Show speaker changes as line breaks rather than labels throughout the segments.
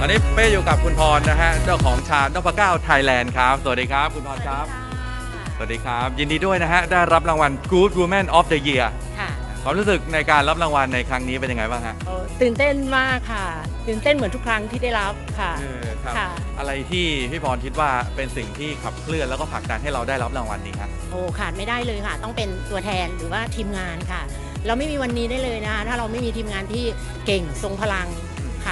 ป้อยู่กับคุณพรนะฮะเจ้าของชาญนพเก้าไทยแลนด์ครับ สวัสดีครับ คุณพรครับ สวัสดีครับ ยินดีด้วยนะฮะ ได้รับรางวัล Good Woman of the Year
ค่ะ
ความรู้สึกในการรับรางวัลในครั้งนี้เป็นยังไงบ้างฮะ
โอ้ตื่นเต้นมากค่ะ ตื่นเต้นเหมือนทุกครั้งที่ได้รับค่ะ
เออครับ
ค่ะ
อะไรที่พี่พรคิดว่าเป็นสิ่งที่ขับเคลื่อนแล้วก็ผลักดันให้เราได้รับรางวัลนี้ครับ
โอ้ขาดไม่ได้เลยค่ะ ต้องเป็นตัวแทนหรือว่าทีมงานค่ะ เราไม่มีวันนี้ได้เลยนะคะถ้าเราไม่มีทีมงานที่เก่งทรงพลังค่ะ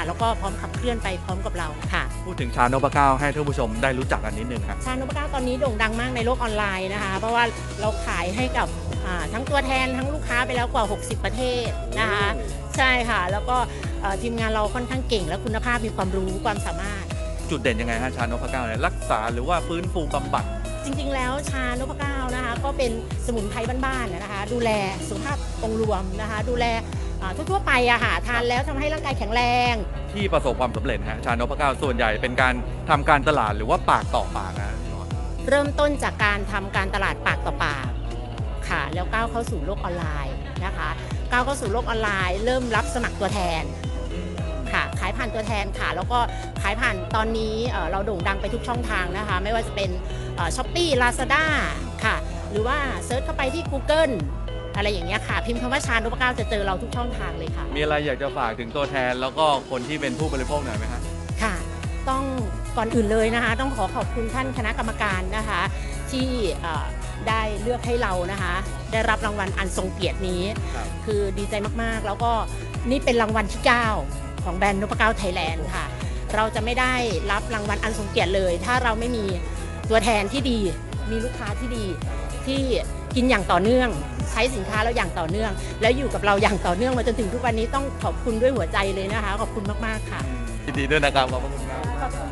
แล้วก็พร้อมขับเคลื่อนไปพร้อมกับเราค่ะ
พูดถึงชาญนพเก้าให้ท่านผู้ชมได้รู้จักกันนิดนึงครับ
ชาโนบก้าตอนนี้โด่งดังมากในโลกออนไลน์นะคะ เพราะว่าเราขายให้กับอ่าทั้งตัวแทนทั้งลูกค้าไปแล้วกว่า 60 ประเทศนะคะ ใช่ค่ะ แล้วก็เอ่อทีมงานเราค่อนข้างเก่ง และคุณภาพมีความรู้ความสามารถ
จุดเด่นยังไงฮะชาญนพเก้าเนี่ยรักษาหรือว่าฟื้นฟูบำบัด
จริง ๆ แล้วชานพเก้านะคะ ก็เป็นสมุนไพรบ้านๆนะคะ ดูแลสุขภาพองค์รวมนะคะ ดูแล อ่าทั่วๆไปอะค่ะทานแล้วทำให้ร่างกายแข็งแรง
ที่ประสบความสำเร็จฮะชาญนพเก้าส่วนใหญ่เป็นการทำการตลาดหรือว่าปากต่อปากนะ
เริ่มต้นจากการทำการตลาดปากต่อปากค่ะ แล้วก้าวเข้าสู่โลกออนไลน์นะคะก้าวเข้าสู่โลกออนไลน์เริ่มรับสมัครตัวแทนค่ะ ขายผ่านตัวแทนค่ะ แล้วก็ขายผ่านตอนนี้เอ่อเราโด่งดังไปทุกช่องทางนะคะ ไม่ว่าจะเป็นช้อปปี้ลาซาด้าค่ะ หรือว่าเซิร์ชเข้าไปที่ Google อะไรอย่างเงี้ยค่ะ พิมพ์คำว่าชาญนพเก้าจะเจอเราทุกช่องทางเลยค่ะ
มีอะไรอยากจะฝากถึงตัวแทน แล้วก็คนที่เป็นผู้บริโภคหน่อยไหมฮะ
ค่ะ ต้องก่อนอื่นเลยนะคะ ต้องขอขอบคุณท่านคณะกรรมการนะคะ ที่เอ่อได้เลือกให้เรานะคะ ได้รับรางวัลอันทรงเกียรตินี้
ครับ
คือดีใจมากๆ แล้วก็นี่เป็นรางวัลที่ 9 ของแบรนด์นพเก้าไทยแลนด์ค่ะ เราจะไม่ได้รับรางวัลอันทรงเกียรติเลย ถ้าเราไม่มีตัวแทนที่ดี มีลูกค้าที่ดี ที่กินอย่างต่อเนื่อง ใช้สินค้าเราอย่างต่อเนื่อง แล้วอยู่กับเราอย่างต่อเนื่องมาจนถึงทุกวันนี้ต้องขอบคุณด้วยหัวใจเลยนะคะ ขอบคุณมากๆค่ะ
ยินดีด้วยนะครับขอบคุณครับ